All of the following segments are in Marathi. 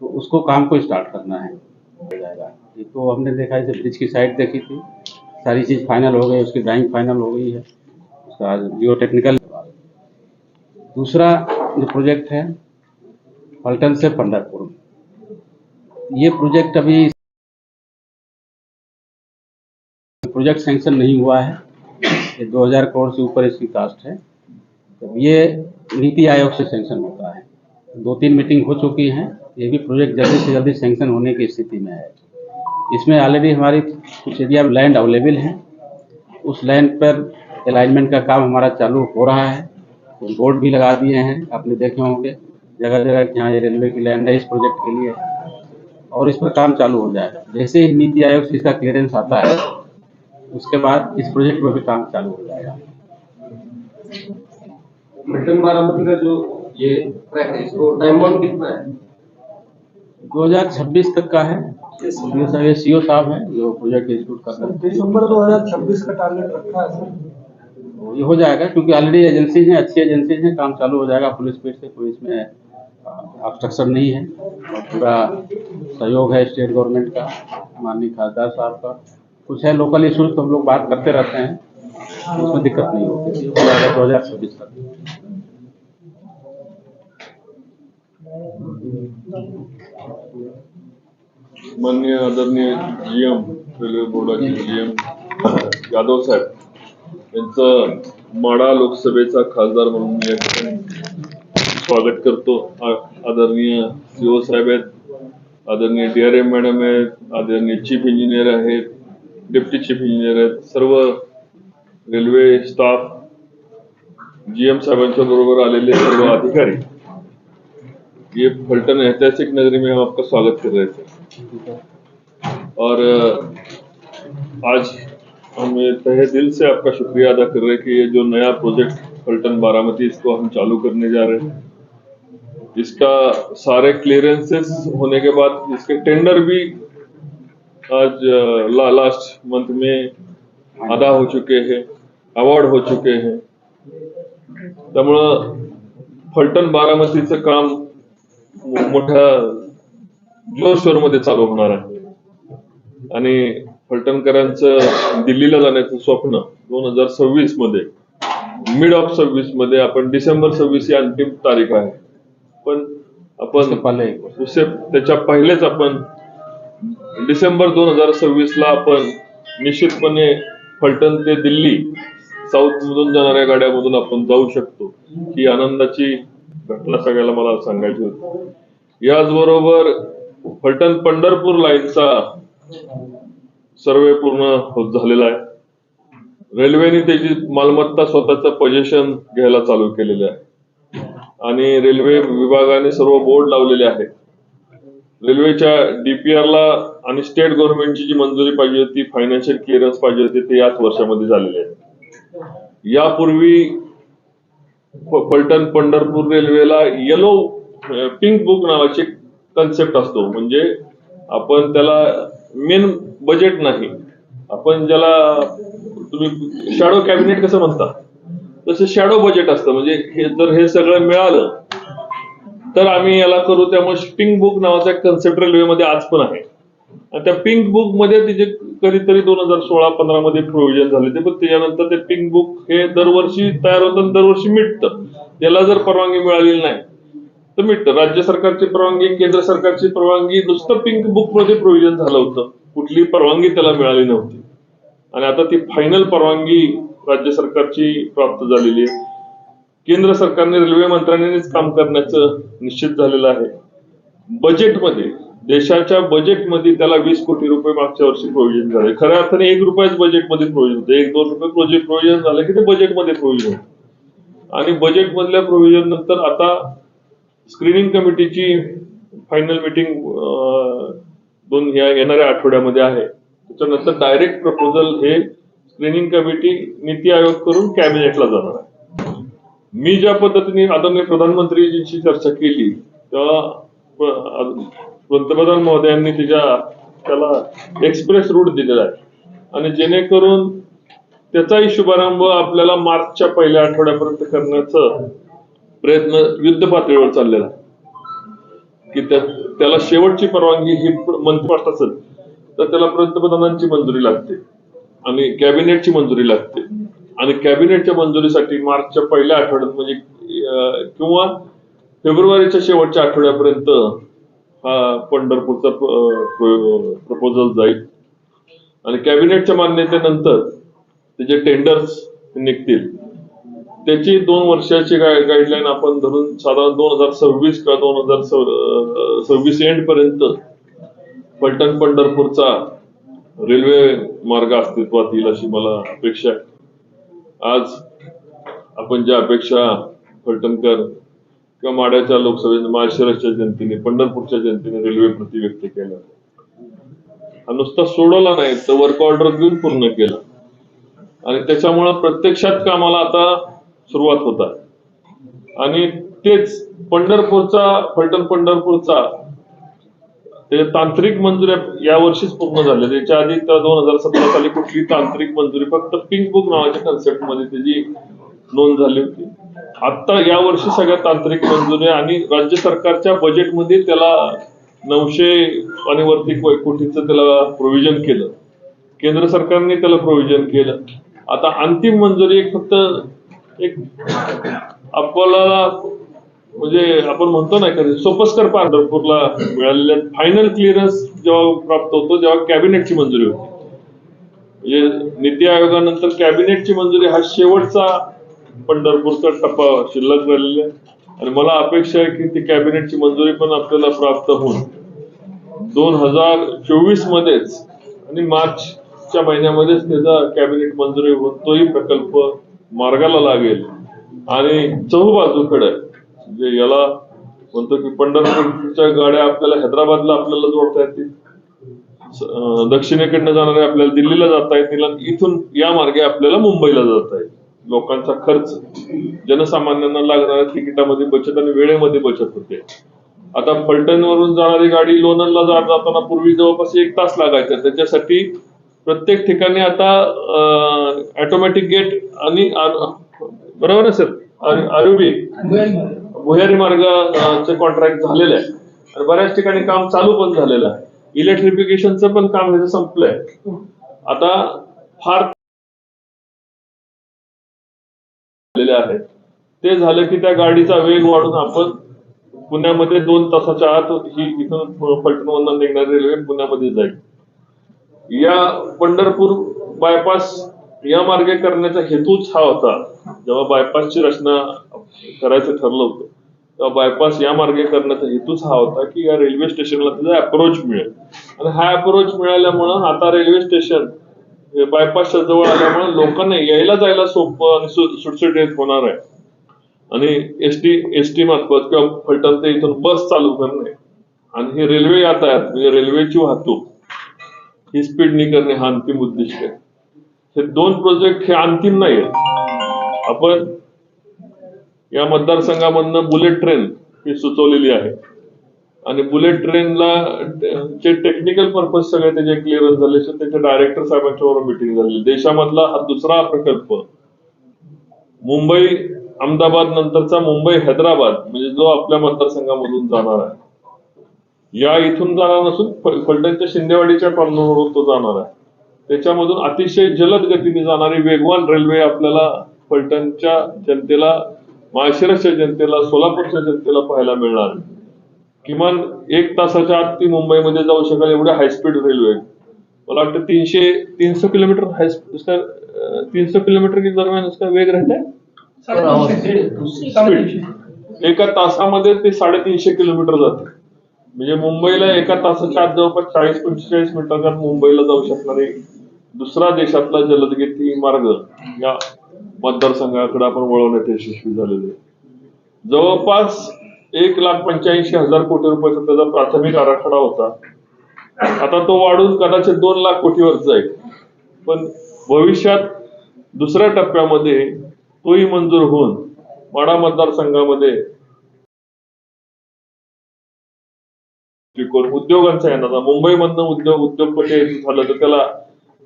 तो उसको काम को स्टार्ट करना है। ये तो हमने देखा जैसे ब्रिज की साइड देखी थी। सारी चीज़ फाइनल हो गई, उसकी ड्राइंग फाइनल हो गई है। उसका जियो टेक्निकल दूसरा जो प्रोजेक्ट है पलटन से पंडरपुर ये प्रोजेक्ट अभी प्रोजेक्ट सैंक्शन नहीं हुआ है। ये 2000 करोड़ से ऊपर इसकी कास्ट है। तो ये नीति आयोग से सैंक्शन होता है। दो तीन मीटिंग हो चुकी हैं। ये भी प्रोजेक्ट जल्दी से जल्दी सेंक्शन होने की स्थिति में है। इसमें ऑलरेडी हमारी कुछ एरिया में लैंड अवेलेबल है, उस लैंड पर अलाइनमेंट का काम हमारा चालू हो रहा है। तो बोर्ड भी लगा दिए हैं, आपने देखे होंगे। जगह जगह यहाँ ये रेलवे की लैंड है इस प्रोजेक्ट के लिए। और इस पर काम चालू हो जाए। जैसे ही नीति आयोग से इसका क्लियरेंस आता है, उसके बाद इस प्रोजेक्ट पर भी काम चालू हो जाएगा। बारामती का जो ये ट्रैक है इसको टाइम बाउंड कितना है? 2026 तक का है। ये सीओ साहब हैं जो प्रोजेक्ट एग्जीक्यूट कर रहे हैं। दिसंबर 2026 का टारगेट रखा है सर ये हो जाएगा क्योंकि ऑलरेडी एजेंसीज हैं अच्छी एजेंसीज हैं काम चालू हो जाएगा फुल स्पीड से कोई इसमें ऑब्स्ट्रक्शन नहीं है। और पूरा सहयोग है स्टेट गवर्नमेंट का माननीय खासदार साहब का। कुछ है लोकल इशूज तो हम लोग बात करते रहते हैं उसमें दिक्कत नहीं होती। हो दो हज़ार छब्बीस तक माननीय आदरणीय जीएम रेल्वे बोर्डाचे जीएम यादव साहेब यांचं माडा लोकसभेचा खासदार म्हणून मी या ठिकाणी स्वागत करतो. आदरणीय सीओ साहेब आहेत आदरणीय डी आर एम मॅडम आहेत आदरणीय चीफ इंजिनियर आहेत डिप्टी चीफ इंजिनियर आहेत सर्व रेल्वे स्टाफ जीएम साहेबांच्या बरोबर आलेले सर्व अधिकारी. ये फलटन ऐतिहासिक नगरी में हम आपका स्वागत कर रहे थे। और आज हम तहे दिल से आपका शुक्रिया अदा कर रहे हैं कि ये जो नया प्रोजेक्ट फलटन बारामती इसको हम चालू करने जा रहे हैं। इसका सारे क्लियरेंसेस होने के बाद इसके टेंडर भी आज ला, लास्ट मंथ में अदा हो चुके हैं अवॉर्ड हो चुके हैं। त्यामुळं फलटण बारामतीचं काम मोठ्या जोरशोरमध्ये चालू होणार आहे. आणि फलटणकरांचं दिल्लीला जाण्याचं स्वप्न दोन हजार सव्वीसमध्ये मिड ऑफ सव्वीसमध्ये आपण डिसेंबर सव्वीस ही अंतिम तारीख आहे. पण आपण त्याच्या पहिलेच आपण डिसेंबर दोन हजार सव्वीस ला आपण निश्चितपणे फलटण ते दिल्ली साऊथ मधून जाणाऱ्या गाड्यामधून आपण जाऊ शकतो. ही आनंदाची घटना सगळ्याला मला सांगायची होती. याचबरोबर फलटण पंढरपूर लाईनचा सर्वे पूर्ण होत झालेला आहे. रेल्वेने त्याची मालमत्ता स्वतःचं पोजेशन घ्यायला चालू केलेले आहे. आणि रेल्वे विभागाने सर्व बोर्ड लावलेले आहेत. रेल्वेच्या डीपीआर ला आणि स्टेट गव्हर्नमेंटची जी मंजुरी पाहिजे होती फायनान्शियल क्लिअरन्स पाहिजे होती ते याच वर्षामध्ये झालेले आहे यापूर्वी फलटण पंढरपूर रेल्वेला येलो पिंक बुक नावाची कन्सेप्ट असतो. म्हणजे आपण त्याला मेन बजेट नाही. आपण ज्याला तुम्ही शॅडो कॅबिनेट कसं म्हणता? तसं शॅडो बजेट असतं. म्हणजे हे जर हे सगळं मिळालं तर आम्ही याला करू. त्यामुळे पिंक बुक नावाचा एक कन्सेप्ट रेल्वेमध्ये आज पण आहे. त्या पिंक बुकमध्ये तिचे कधीतरी दोन हजार सोळा पंधरा मध्ये प्रोव्हिजन झाले ते पण त्याच्यानंतर ते पिंक बुक हे दरवर्षी तयार होतं दरवर्षी मिटतं. त्याला जर परवानगी मिळालेली नाही तर मिटतं. राज्य सरकारची परवानगी केंद्र सरकारची परवानगी नुसतं पिंक बुकमध्ये प्रोव्हिजन झालं होतं. कुठली परवानगी त्याला मिळाली नव्हती. आणि आता ती फायनल परवानगी राज्य सरकारची प्राप्त झालेली आहे. केंद्र सरकारने रेल्वे मंत्रालयानेच काम करण्याचं निश्चित झालेलं आहे. बजेटमध्ये देशाच्या बजेटमध्ये त्याला वीस कोटी रुपये मागच्या वर्षी प्रोव्हिजन झाले. खऱ्या अर्थाने एक रुपयाच बजेटमध्ये प्रोव्हिजन होतं. एक दोन रुपये प्रोजेक्ट प्रोव्हिजन झालं की ते बजेटमध्ये प्रोव्हिजन होतं. आणि बजेट मधल्या प्रोव्हिजन नंतर आता स्क्रीनिंग कमिटीची फायनल मिटिंग दोन या येणाऱ्या आठवड्यामध्ये आहे. त्याच्यानंतर डायरेक्ट प्रपोजल हे स्क्रीनिंग कमिटी नीती आयोग करून कॅबिनेटला जाणार आहे. मी ज्या पद्धतीने आदरणीय प्रधानमंत्रीजींशी चर्चा केली तेव्हा पंतप्रधान महोदयांनी तिच्या त्याला एक्सप्रेस रूट दिलेला आहे. आणि जेणेकरून त्याचाही शुभारंभ आपल्याला मार्चच्या पहिल्या आठवड्यापर्यंत करण्याचा प्रयत्न युद्ध पातळीवर चाललेला आहे. की त्याला शेवटची परवानगी ही मंत्रिपाठ असेल तर त्याला पंतप्रधानांची मंजुरी लागते आणि कॅबिनेटची मंजुरी लागते. आणि कॅबिनेटच्या मंजुरीसाठी मार्चच्या पहिल्या आठवड्यात म्हणजे किंवा फेब्रुवारीच्या शेवटच्या आठवड्यापर्यंत हा पंढरपूरचा प्रपोजल जाईल. आणि कॅबिनेटच्या मान्यतेनंतर त्याचे टेंडर्स निघतील त्याची दोन वर्षाची गाईडलाईन आपण धरून साधारण दोन हजार सव्वीस किंवा दोन हजार सव्वीस एंड पर्यंत पलटण पंढरपूरचा रेल्वे मार्ग अस्तित्वात येईल अशी मला अपेक्षा आहे. आज आपण ज्या अपेक्षा फलटणकर किंवा माड्याच्या लोकसभेने माळशिरसच्या जनतेने पंढरपूरच्या जनतेने रेल्वे प्रति व्यक्त केला. हा नुसता सोडवला नाही तर वर्क ऑर्डर देऊन पूर्ण केला. आणि त्याच्यामुळं प्रत्यक्षात कामाला आता सुरुवात होत आहे. आणि तेच पंढरपूरचा फलटण पंढरपूरचा ते तांत्रिक मंजुऱ्या या वर्षीच पूर्ण झाल्या त्याच्या आधी तर दोन हजार सतरा साली कुठली तांत्रिक मंजुरी फक्त पिंक बुक नावाच्या कन्सेप्टमध्ये त्याची नोंद झाली होती. आता या वर्षी सगळ्या तांत्रिक मंजुरी आणि राज्य सरकारच्या बजेटमध्ये त्याला नऊशे आणि वरती कोटीचं त्याला प्रोव्हिजन केलं. केंद्र सरकारने त्याला प्रोव्हिजन केलं. आता अंतिम मंजुरी एक फक्त एक आपल्याला म्हणजे आपण म्हणतो ना कधी सोपस्कर पंढरपूरला मिळालेल्या फायनल क्लिअरन्स जेव्हा प्राप्त होतो तेव्हा कॅबिनेटची मंजुरी होती. म्हणजे नीती आयोगानंतर कॅबिनेटची मंजुरी हा शेवटचा पंढरपूरचा टप्पा शिल्लक राहिलेला आहे. आणि मला अपेक्षा आहे की ती कॅबिनेटची मंजुरी पण आपल्याला प्राप्त होऊन दोन हजार चोवीस मध्येच आणि मार्चच्या महिन्यामध्येच त्याचा कॅबिनेट मंजुरी होऊन तोही प्रकल्प मार्गाला लागेल. आणि चहूबाजूकडे म्हणजे याला म्हणतो की पंढरपूरच्या गाड्या आपल्याला हैदराबादला आपल्याला जोडता येतील. दक्षिणेकडनं जाणारे आपल्याला दिल्लीला जाता येतील आणि इथून या मार्गे आपल्याला मुंबईला जाता येईल. लोकांचा खर्च. जनसामान्यांना लागणाऱ्या तिकिटामध्ये बचत आणि वेळेमध्ये बचत होते. आता फलटणवरून जाणारी गाडी लोणंदला जात जाताना पूर्वी जवळपास एक तास लागायचा. त्याच्यासाठी प्रत्येक ठिकाणी आता ऑटोमॅटिक गेट आणि बरोबर आहे सर? आरुबी भुयारी मार्गाचे कॉन्ट्रॅक्ट झालेले आहे. आणि बऱ्याच ठिकाणी काम चालू पण झालेलं आहे. इलेक्ट्रिफिकेशनचं पण काम ह्याचं संपलंय. आता फार झालेले आहेत. ते झालं की त्या गाडीचा वेग वाढून आपण पुण्यामध्ये दोन तासाच्या आत ही इथून पलटणवरून निघणारी रेल्वे पुण्यामध्ये जाईल. या पंढरपूर बायपास या मार्गे करण्याचा हेतूच हा होता. जेव्हा बायपासची रचना करायचं ठरलं होतं तेव्हा बायपास या मार्गे करण्याचा हेतूच हा होता की या रेल्वे स्टेशनला त्याचा अप्रोच मिळेल. आणि हा अप्रोच मिळाल्यामुळं आता रेल्वे स्टेशन म्हणजे बायपासच्या जवळ आल्यामुळे लोकांना यायला जायला सोपं आणि सुटसुटीत होणार आहे. आणि एसटी एसटी मार्फत किंवा फलटण ते इथून बस चालू करणे आणि ही रेल्वे यातायात म्हणजे रेल्वेची वाहतूक ही स्पीडनी करणे हा अंतिम उद्दिष्ट आहे. हे दोन प्रोजेक्ट हे अंतिम नाही आहेत. आपण या मतदारसंघामधनं बुलेट ट्रेन ही सुचवलेली आहे. आणि बुलेट ट्रेनला चे टेक्निकल पर्पज सगळे त्याचे क्लिअरन्स झाले so त्याच्या डायरेक्टर साहेबांच्या बरोबर मिटिंग झाली देशामधला हा दुसरा प्रकल्प मुंबई अहमदाबाद नंतरचा मुंबई हैदराबाद म्हणजे जो आपल्या मतदारसंघामधून जाणार आहे. या इथून जाणार नसून फलटणच्या शिंदेवाडीच्या कॉर्नरवरून तो जाणार आहे. त्याच्यामधून अतिशय जलद गतीने जाणारी वेगवान रेल्वे आपल्याला फलटणच्या जनतेला माळशिरसच्या जनतेला सोलापूरच्या जनतेला पाहायला मिळणार आहे. किमान एक तासाच्या आत ती मुंबईमध्ये जाऊ शकेल एवढ्या हायस्पीड रेल्वे आहेत. मला वाटतं तीनशे तीनशे किलोमीटर हाय उसका तीनशे किलोमीटर के दरम्यान उसका वेग रहता है. स्पीड एका तासामध्ये ते साडेतीनशे किलोमीटर जाते. म्हणजे मुंबईला एका तासाच्या आत जवळपास चाळीस पंचेचाळीस मिनिटाच्या आत मुंबईला जाऊ शकणारे दुसरा देशातला जलदगती मार्ग या मतदारसंघाकडे आपण वळवण्यात यशस्वी झालेले आहे. जवळपास एक लाख पंच्याऐंशी हजार कोटी रुपयाचा त्याचा प्राथमिक आराखडा होता. आता तो वाढून कदाचित दोन लाख कोटीवर जाईल. पण भविष्यात दुसऱ्या टप्प्यामध्ये तोही मंजूर होऊन माडा मतदारसंघामध्ये उद्योगांचा येणार मुंबईमधनं उद्योग उद्योगपती झालं तर त्याला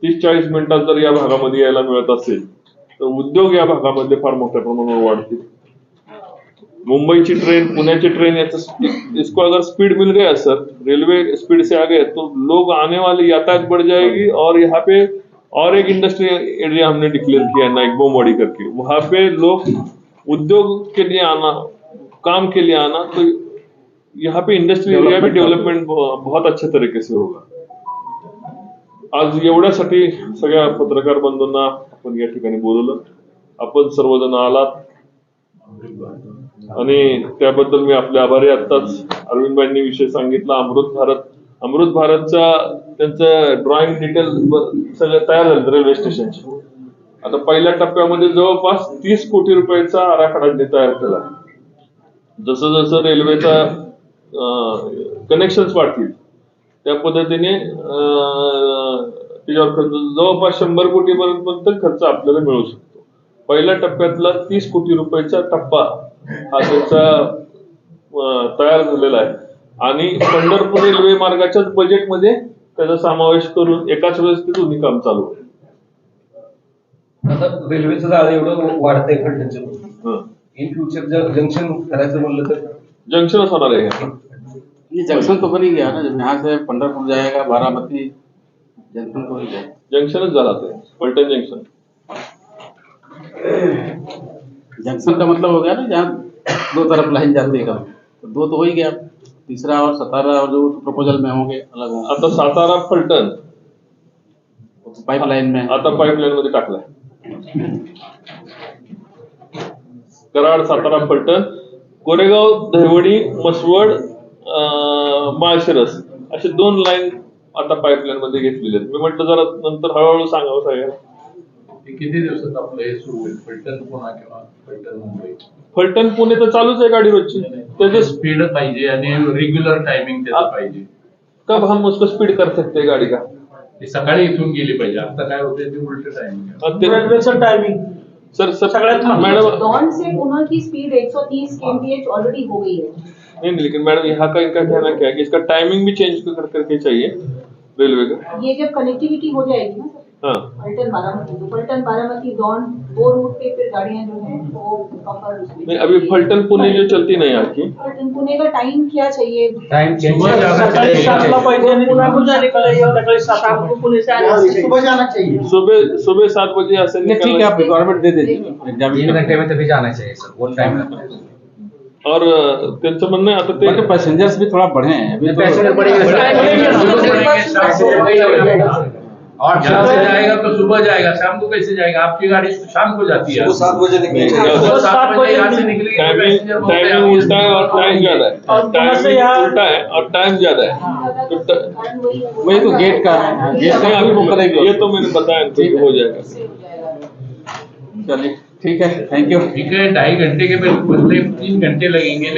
तीस चाळीस मिनिटात जर या भागामध्ये यायला मिळत असेल तर उद्योग या भागामध्ये फार मोठ्या प्रमाणावर वाढतील. मुंबई ट्रेन पुणे की ट्रेन याचा स्पी- इसको अगर स्पीड मिल गया सर रेलवे स्पीड से आ गए तो लोग आने वाली यातायात बढ़ जाएगी और यहाँ पे और एक इंडस्ट्रियल एरिया हमने डिक्लेयर किया है नाइक बोमवाड़ी करके। वहाँ पे लोग उद्योग के लिए आना काम के लिए आना तो यहाँ पे इंडस्ट्रियल एरिया भी डेव्हलपमेंट बहुत अच्छे तरीके से होगा। आज एवढ्यासाठी सगळ्या पत्रकार बंधूंना आपण या ठिकाणी बोलवलं. आपण सर्वजण आलात. आणि त्याबद्दल मी आपले आभारी आताच आत्ताच अरविंदबाईंनी विषय सांगितला अमृत भारत. अमृत भारतचा त्यांचं ड्रॉइंग डिटेल सगळं तयार झालं रेल्वे स्टेशनचे आता पहिल्या टप्प्यामध्ये जवळपास तीस कोटी रुपयाचा आराखडा तयार केला. जसं जसं रेल्वेचा कनेक्शन वाढतील त्या पद्धतीने त्याच्यावर खर्च जवळपास शंभर कोटी पर्यंत खर्च आपल्याला मिळू शकतो. पहिल्या टप्प्यातला तीस कोटी रुपयाचा टप्पा हा त्याचा तयार झालेला आहे. आणि पंढरपूर रेल्वे मार्गाच्याच बजेटमध्ये त्याचा समावेश करून एकाच वेळेस ते दोन्ही काम चालू आहे आता रेल्वेचं जाळं एवढं वाढतंय हं. इन फ्युचर जर जंक्शन करायचं म्हणलं तर? जंक्शनच होणार आहे. हे. ये जंक्शन तो बन गया ना? जब यहाँ से पंडरपुर जाएगा बारामती जंक्शन तो ही जंक्शनच झाला ते. पलटण जंक्शन जंक्शन का मतलब हो गया ना जहाँ दो तरफ लाइन जाती है तो दो तो हो ही गया। तीसरा और सतारा और जो प्रपोजल में होंगे अलग होंगे। आता सातारा फलटण पाइपलाइन में। आता पाईपलाईन मध्ये टाकलाय कराड सातारा फलटण कोरेगाव दहिवडी मसवड माळशिरस। असे दोन लाईन आता पाईपलाईन मध्ये घेतलेले आहेत. मी म्हटलं जरा नंतर हळूहळू सांगावं सगळ्यांना. किती दिवसात आपलं हे सुरू होईल? पलटण पुन्हा किंवा पलटण मुंबई? फलटण पुणे तर चालूच आहे गाडी रोजची. त्याचे स्पीड पाहिजे आणि रेग्युलर टायमिंग त्याचं पाहिजे. कब हम उसको स्पीड कर सकते हैं गाड़ी का? ते सकाळी इथून गेली पाहिजे. आता काय होते ते उलट टायमिंग टायमिंग सर सर सगळ्यात मैडम दौंड से पुणे की स्पीड 130 kmph ऑलरेडी हो गई है नहीं लेकिन मैडम यहाँ का इनका कहना क्या है कि इसका टाइमिंग भी चेंज कर करके चाहिए रेलवे का? ये जब कनेक्टिविटी हो जाएगी ना पलटन बारामती तो पलटन बारामती दौंड वो रूट पे फिर गाड़ियाँ जो हैं वो प्रॉपर नहीं अभी फलटन पुणे जो चलती नहीं आपकी। पलटन पुणे का टाइम क्या चाहिए? सुबह जाना सकाळी सातला पाहिजे आणि पुण्याहून जाणे सकाळी सात को पुणे से आने सुबह जाना चाहिए। सुबह सुबह सात बजे ऐसे नहीं, ठीक है आप रिक्वायरमेंट दे दीजिए। तीन एग्जामिनेशन घंटे में तभी जाना चाहिए सर। वो टाइम लगता और त्यांचं म्हणणं आता ते पैसेंजर्स भी थोड़ा बढ़े हैं अभी पैसेंजर तो बढ़ेंगे। और यहाँ से जाएगा तो सुबह जाएगा शाम को कैसे जाएगा? आपकी गाड़ी तो शाम को जाती है। सात बजे तो। उल्टा है और टाइम ज़्यादा है। और पुणे से टाइमिंग यहाँ- उल्टा है और टाइम ज़्यादा है। तो वही तो गेट का है। गेट का अभी करेंगे ये तो मैंने बताया इनको कि हो जाएगा। हो चलिए ठीक है। थैंक यू ठीक है ढाई घंटे के बदले तीन घंटे लगेंगे